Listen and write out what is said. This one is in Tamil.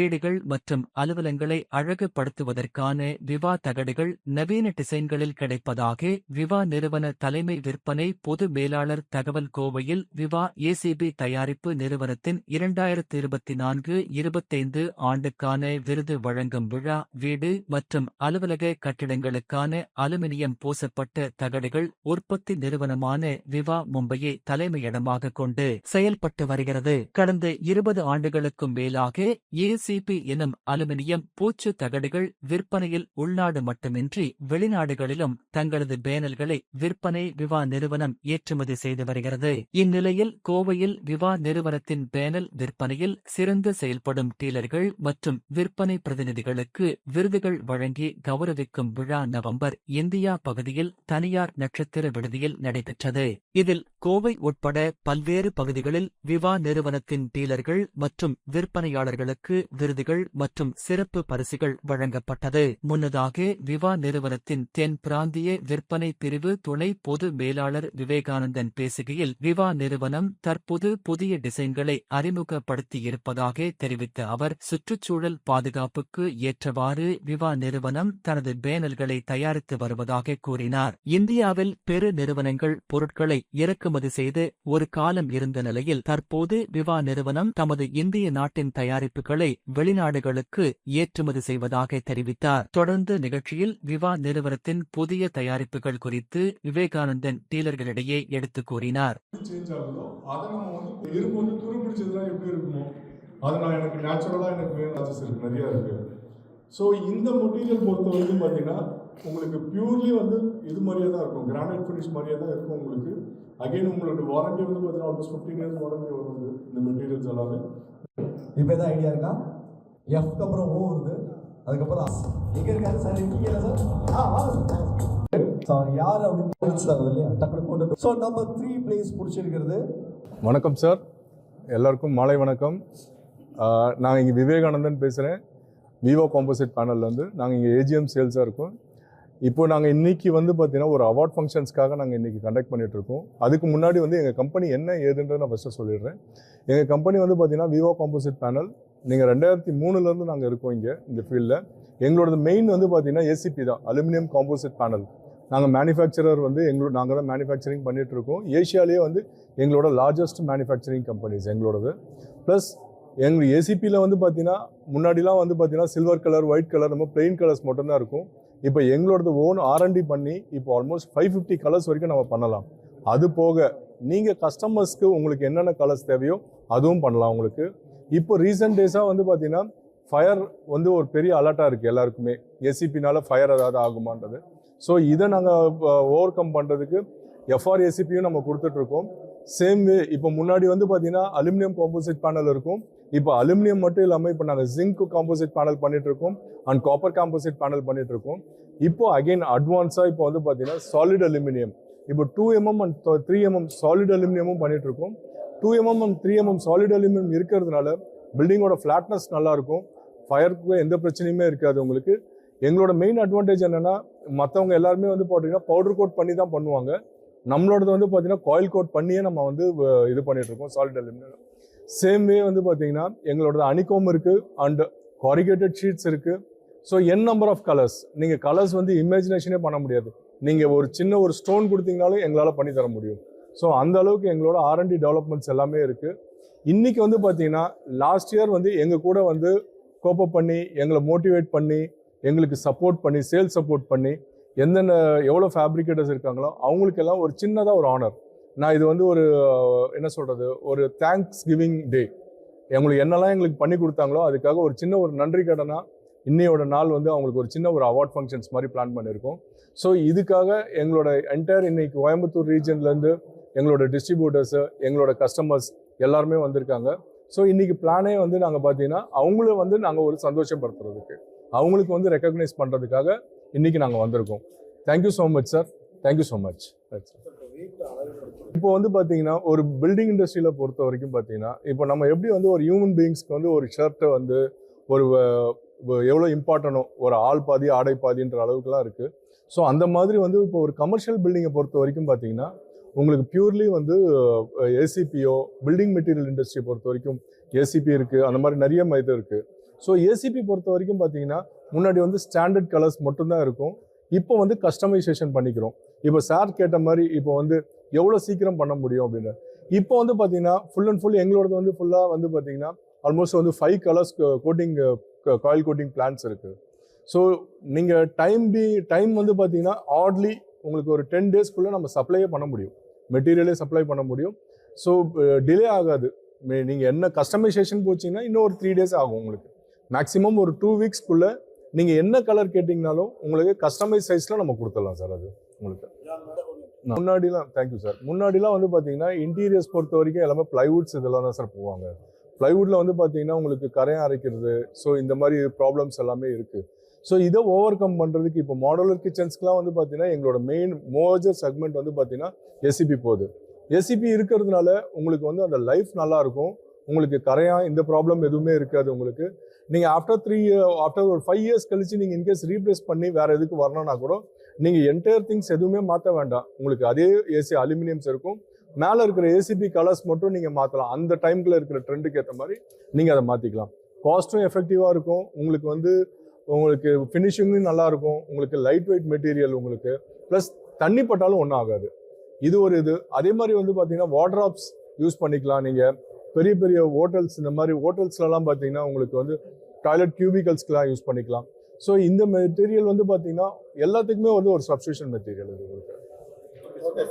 வீடுகள் மற்றும் அலுவலங்களை அழகுபடுத்துவதற்கான விவா தகடுகள் நவீன டிசைன்களில் கிடைப்பதாக விவா நிறுவன தலைமை விற்பனை பொது மேலாளர் தகவல் கோவையில் விவா ஏசிபி தயாரிப்பு நிறுவனத்தின் இரண்டாயிரத்து இருபத்தி நான்கு இருபத்தைந்து ஆண்டுக்கான விருது வழங்கும் விழா வீடு மற்றும் அலுவலக கட்டிடங்களுக்கான அலுமினியம் பூசப்பட்ட தகடுகள் உற்பத்தி நிறுவனமான விவா மும்பையை தலைமையிடமாக கொண்டு செயல்பட்டு வருகிறது. கடந்த இருபது ஆண்டுகளுக்கும் மேலாக சிபி எனும் அலுமினியம் பூச்சு தகடுகள் விற்பனையில் உள்நாடு மட்டுமின்றி வெளிநாடுகளிலும் தங்களது பேனல்களை விற்பனை விவா நிறுவனம் ஏற்றுமதி செய்து வருகிறது. இந்நிலையில் கோவையில் விவா நிறுவனத்தின் பேனல் விற்பனையில் சிறந்து செயல்படும் டீலர்கள் மற்றும் விற்பனை பிரதிநிதிகளுக்கு விருதுகள் வழங்கி கௌரவிக்கும் விழா நவம்பர் இந்தியா பகுதியில் தனியார் நட்சத்திர விடுதியில் நடைபெற்றது. இதில் கோவை உட்பட பல்வேறு பகுதிகளில் விவா நிறுவனத்தின் டீலர்கள் மற்றும் விற்பனையாளர்களுக்கு விருதுகள் மற்றும் சிறப்பு பரிசுகள் வழங்கப்பட்டது. முன்னதாக விவா நிறுவனத்தின் தென் பிராந்திய விற்பனை பிரிவு துணை பொது மேலாளர் விவேகானந்தன் பேசுகையில் விவா நிறுவனம் தற்போது புதிய டிசைன்களை அறிமுகப்படுத்தியிருப்பதாக தெரிவித்த அவர் சுற்றுச்சூழல் பாதுகாப்புக்கு ஏற்றவாறு விவா நிறுவனம் தனது பேனல்களை தயாரித்து வருவதாக கூறினார். இந்தியாவில் பெரு நிறுவனங்கள் பொருட்களை இறக்குமதி செய்து ஒரு காலம் இருந்த நிலையில் தற்போது விவா நிறுவனம் தமது இந்திய நாட்டின் தயாரிப்புகளை வெளிநாடுகளுக்கு ஏற்றுமதி செய்வதாக தெரிவித்தார். தொடர்ந்து நிகழ்ச்சியில் விவா நிறுவனத்தின் புதிய தயாரிப்புகள் குறித்து விவேகானந்தன் டீலர்களிடையே எடுத்து கூறினார். சேஞ்ச் நான் எனக்கு நேச்சுரலாக எனக்கு வேணும். இருக்கு நிறையா இருக்கு. ஸோ இந்த மெட்டீரியல் பொறுத்த வரைக்கும் பார்த்தீங்கன்னா உங்களுக்கு பியூர்லி வந்து இது மாதிரியே தான் இருக்கும். கிரானைட் ஃபினிஷ் மாதிரியே தான் இருக்கும் உங்களுக்கு. அகைன் உங்களுக்கு வாரண்டி வந்து பார்த்தீங்கன்னா ஆல்மோஸ்ட் ஃபிஃப்டீன் இயர்ஸ் வாரண்டி வரும் இந்த மெட்டீரியல்ஸ் எல்லாமே. இப்போ எதாவது ஐடியா இருக்கா? எஃப்க்கு அப்புறம் ஓ வருது. அதுக்கப்புறம் ஆஸ். எங்க இருக்காரு சார் இருக்கீங்களா சார் ஆ வாங்க சார் யார் அப்படின்னு பிடிச்சிட்டாங்க இல்லையா? டக்குனு போட்டு ஸோ நம்ம த்ரீ பிளேஸ் பிடிச்சிருக்கிறது. வணக்கம் சார் எல்லாருக்கும் மாலை வணக்கம். நாங்கள் நான் இங்கே விவேகானந்தன் பேசுகிறேன் விவோ காம்போசிட் பேனல்லேருந்து நாங்கள் இங்கே ஏஜிஎம் சேல்ஸாக இருக்கோம். இப்போ நாங்கள் இன்னைக்கு வந்து பார்த்தீங்கன்னா ஒரு அவார்ட் ஃபங்க்ஷன்ஸ்க்காக நாங்கள் இன்றைக்கி கண்டக்ட் பண்ணிகிட்ருக்கோம் இருக்கோம் அதுக்கு முன்னாடி வந்து எங்கள் கம்பெனி என்ன ஏதுன்றதை நான் ஃபஸ்ட்டு சொல்லிடுறேன். எங்கள் கம்பெனி வந்து பார்த்தீங்கன்னா விவோ காம்போசிட் பேனல் நீங்கள் ரெண்டாயிரத்தி மூணுலேருந்து நாங்கள் இருக்கோம் இங்கே இந்த ஃபீல்டில் எங்களோடது மெயின் வந்து பார்த்தீங்கன்னா ஏசிபி தான் அலுமினியம் காம்போசிட் பேனல் நாங்கள் மேனுஃபேக்சரர் வந்து எங்களோட நாங்கள் தான் மேனுஃபேக்சரிங் பண்ணிகிட்ருக்கோம் இருக்கோம் ஏஷியாலேயே வந்து எங்களோட லார்ஜஸ்ட் மேனுஃபேக்சரிங் கம்பெனிஸ் எங்களோடது. ப்ளஸ் எங்கள் ஏசிபியில் வந்து பார்த்தீங்கன்னா முன்னாடிலாம் வந்து பார்த்தீங்கன்னா சில்வர் கலர் ஒயிட் கலர் நம்ம பிளெயின் கலர்ஸ் மட்டும்தான் இருக்கும். இப்போ எங்களோடது ஓன் ஆர்என்டி பண்ணி இப்போ ஆல்மோஸ்ட் ஃபைவ் ஃபிஃப்டி கலர்ஸ் வரைக்கும் நம்ம பண்ணலாம். அது போக நீங்கள் கஸ்டமர்ஸ்க்கு உங்களுக்கு என்னென்ன கலர்ஸ் தேவையோ அதுவும் பண்ணலாம் உங்களுக்கு. இப்போ ரீசெண்ட் டேஸாக வந்து பார்த்தீங்கன்னா ஃபயர் வந்து ஒரு பெரிய அலர்ட்டாக இருக்குது எல்லாருக்குமே. ஏசிபினால ஃபயர் ஏதாவது ஆகுமான்றது. ஸோ இதை நாங்கள் ஓவர் கம் பண்ணுறதுக்கு எஃப்ஆர் எசிபியும் நம்ம கொடுத்துட்ருக்கோம் சேம் வே இப்போ முன்னாடி வந்து பார்த்தீங்கன்னா அலுமினியம் காம்போசிட் பேனல் இருக்கும். இப்போ அலுமினியம் மட்டும் இல்லாமல் இப்போ நாங்கள் ஜிங்க் காம்போசிட் பேனல் பண்ணிட்டு இருக்கோம் அண்ட் காப்பர் காம்போசிட் பேனல் பண்ணிட்டு இருக்கோம் இப்போ அகைன் அட்வான்ஸாக இப்போ வந்து பார்த்தீங்கன்னா சாலிட் அலுமினியம் இப்போ two MM and three MM solid அலுமினியமும் பண்ணிட்டு இருக்கோம் two mm and three mm solid aluminium இருக்கிறதுனால பில்டிங்கோட ஃப்ளாட்னஸ் நல்லாயிருக்கும் ஃபயருக்கு எந்த பிரச்சனையுமே இருக்காது உங்களுக்கு. எங்களோட மெயின் அட்வான்டேஜ் என்னென்னா மற்றவங்க எல்லாருமே வந்து பார்த்தீங்கன்னா பவுடர் கோட் பண்ணி தான் பண்ணுவாங்க. நம்மளோடது வந்து பார்த்தீங்கன்னா காயில் கோட் பண்ணியே நம்ம வந்து இது பண்ணிட்டு இருக்கோம் சாலிட் அலுமினியம் சேம் வே வந்து பார்த்தீங்கன்னா எங்களோடது அனிகோம் இருக்குது அண்ட் காரிகேட்டட் ஷீட்ஸ் இருக்குது so any number of colours நீங்கள் கலர்ஸ் வந்து இமேஜினேஷனே பண்ண முடியாது. நீங்கள் ஒரு சின்ன ஒரு ஸ்டோன் கொடுத்தீங்கனாலும் எங்களால் பண்ணி தர முடியும். ஸோ அந்த அளவுக்கு எங்களோட ஆர்என்டி டெவலப்மெண்ட்ஸ் எல்லாமே இருக்குது இன்றைக்கி வந்து பார்த்தீங்கன்னா லாஸ்ட் இயர் வந்து எங்கள் கூட வந்து கோப்பப் பண்ணி எங்களை மோட்டிவேட் பண்ணி எங்களுக்கு சப்போர்ட் பண்ணி சேல்ஸ் சப்போர்ட் பண்ணி எந்தெந்த எவ்வளோ ஃபேப்ரிகேட்டர்ஸ் இருக்காங்களோ அவங்களுக்கெல்லாம் ஒரு சின்னதாக ஒரு ஆனர் நான் இது வந்து ஒரு என்ன சொல்கிறது ஒரு தேங்க்ஸ் கிவிங் டே எங்களுக்கு என்னெல்லாம் எங்களுக்கு பண்ணி கொடுத்தாங்களோ அதுக்காக ஒரு சின்ன ஒரு நன்றி கடனாக இன்னையோட நாள் வந்து அவங்களுக்கு ஒரு சின்ன ஒரு அவார்ட் ஃபங்க்ஷன்ஸ் மாதிரி பிளான் பண்ணியிருக்கோம். ஸோ இதுக்காக எங்களோட என்டையர் இன்னைக்கு கோயம்புத்தூர் ரீஜன்லேருந்து எங்களோட டிஸ்ட்ரிபியூட்டர்ஸு எங்களோட கஸ்டமர்ஸ் எல்லாருமே வந்திருக்காங்க. ஸோ இன்றைக்கி பிளானே வந்து நாங்கள் பார்த்தீங்கன்னா அவங்கள வந்து நாங்கள் ஒரு சந்தோஷப்படுத்துறதுக்கு அவங்களுக்கு வந்து ரெக்கக்னைஸ் பண்ணுறதுக்காக இன்றைக்கி நாங்கள் வந்திருக்கோம். Thank you so much sir thank you so much இப்போ வந்து பார்த்தீங்கன்னா ஒரு பில்டிங் இண்டஸ்ட்ரியில் பொறுத்த வரைக்கும் பார்த்தீங்கன்னா இப்போ நம்ம எப்படி வந்து ஒரு ஹியூமன் பீயிங்ஸ்க்கு வந்து ஒரு ஷர்ட்டை வந்து ஒரு வ- எவ்வளோ இம்பார்ட்டனோ ஒரு ஆள் பாதி ஆடை பாதின்ற அளவுக்குலாம் இருக்குது ஸோ அந்த மாதிரி வந்து இப்போ ஒரு கமர்ஷியல் பில்டிங்கை பொறுத்த வரைக்கும் பார்த்தீங்கன்னா உங்களுக்கு பியூர்லி வந்து ஏசிபியோ பில்டிங் மெட்டீரியல் இண்டஸ்ட்ரியை பொறுத்த வரைக்கும் ஏசிபி இருக்குது அந்த மாதிரி நிறைய இது இருக்குது ஸோ ஏசிபி பொறுத்த வரைக்கும் பார்த்தீங்கன்னா முன்னாடி வந்து ஸ்டாண்டர்ட் கலர்ஸ் மட்டும்தான் இருக்கும். இப்போ வந்து கஸ்டமைசேஷன் பண்ணிக்கிறோம். இப்போ சார் கேட்ட மாதிரி இப்போ வந்து எவ்வளோ சீக்கிரம் பண்ண முடியும் அப்படின்னு இப்போ வந்து பார்த்தீங்கன்னா ஃபுல் அண்ட் ஃபுல் எங்களோடது வந்து ஃபுல்லாக வந்து பார்த்தீங்கன்னா ஆல்மோஸ்ட் வந்து five colours coating coil coating plans இருக்குது ஸோ நீங்கள் டைம் பி டைம் வந்து பார்த்தீங்கன்னா ஆட்லி உங்களுக்கு ஒரு டென் டேஸ்க்குள்ளே நம்ம சப்ளையே பண்ண முடியும். மெட்டீரியலே சப்ளை பண்ண முடியும். ஸோ டிலே ஆகாது. நீங்கள் என்ன கஸ்டமைசேஷன் போச்சிங்கன்னா இன்னும் ஒரு த்ரீ டேஸ் ஆகும் உங்களுக்கு. மேக்ஸிமம் ஒரு டூ வீக்ஸ்க்குள்ளே நீங்கள் என்ன கலர் கேட்டிங்கனாலும் உங்களுக்கு கஸ்டமைஸ் சைஸில் நம்ம கொடுத்துடலாம் சார் அது உங்களுக்கு. முன்னாடிலாம் தேங்க்யூ சார் முன்னாடிலாம் வந்து பார்த்தீங்கன்னா இன்டீரியர்ஸ் பொறுத்த வரைக்கும் எல்லாமே ப்ளைவுட்ஸ் இதெல்லாம் தான் சார் போவாங்க. ப்ளைவுட்ல வந்து பார்த்தீங்கன்னா உங்களுக்கு கரையான் அரைக்கிறது ஸோ இந்த மாதிரி ப்ராப்ளம்ஸ் எல்லாமே இருக்குது ஸோ இதை ஓவர் கம் பண்ணுறதுக்கு இப்போ மாடலர் கிச்சன்ஸ்க்குலாம் வந்து பார்த்தீங்கன்னா எங்களோட மெயின் மோஜர் செக்மெண்ட் வந்து பார்த்தீங்கன்னா எஸ்சிபி போகுது. எஸ்சிபி இருக்கிறதுனால உங்களுக்கு வந்து அந்த லைஃப் நல்லா இருக்கும் உங்களுக்கு கரையான் இந்த ப்ராப்ளம் எதுவுமே இருக்காது உங்களுக்கு. நீங்கள் ஆஃப்டர் த்ரீ ஆஃப்டர் ஒரு ஃபைவ் இயர்ஸ் கழிச்சு நீங்கள் இன்கேஸ் ரீப்ளேஸ் பண்ணி வேறு எதுக்கு வரணும்னா கூட நீங்கள் என்டையர் திங்ஸ் எதுவுமே மாற்ற வேண்டாம். உங்களுக்கு அதே ஏசி அலுமினியம்ஸ் இருக்கும். மேலே இருக்கிற ஏசிபி கலர்ஸ் மட்டும் நீங்கள் மாற்றலாம் அந்த டைமில் இருக்கிற ட்ரெண்டுக்கு ஏற்ற மாதிரி நீங்கள் அதை மாற்றிக்கலாம் காஸ்ட்டும் எஃபெக்டிவாக இருக்கும். உங்களுக்கு வந்து உங்களுக்கு ஃபினிஷிங்கும் நல்லாயிருக்கும் உங்களுக்கு லைட் வெயிட் மெட்டீரியல் உங்களுக்கு. ப்ளஸ் தண்ணி பட்டாலும் ஒன்றும் ஆகாது. இது ஒரு இது. அதே மாதிரி வந்து பார்த்தீங்கன்னா வாட்ராப்ஸ் யூஸ் பண்ணிக்கலாம் நீங்கள் பெரிய பெரிய ஹோட்டல்ஸ் இந்த மாதிரி ஹோட்டல்ஸ்லலாம் பார்த்தீங்கன்னா உங்களுக்கு வந்து டாய்லெட் கியூபிகல்ஸ்க்கெலாம் யூஸ் பண்ணிக்கலாம். ஸோ இந்த மெட்டீரியல் வந்து பார்த்தீங்கன்னா எல்லாத்துக்குமே வந்து ஒரு சப்ஸ்டியூஷன் மெட்டீரியல் இது உங்களுக்கு. Okay,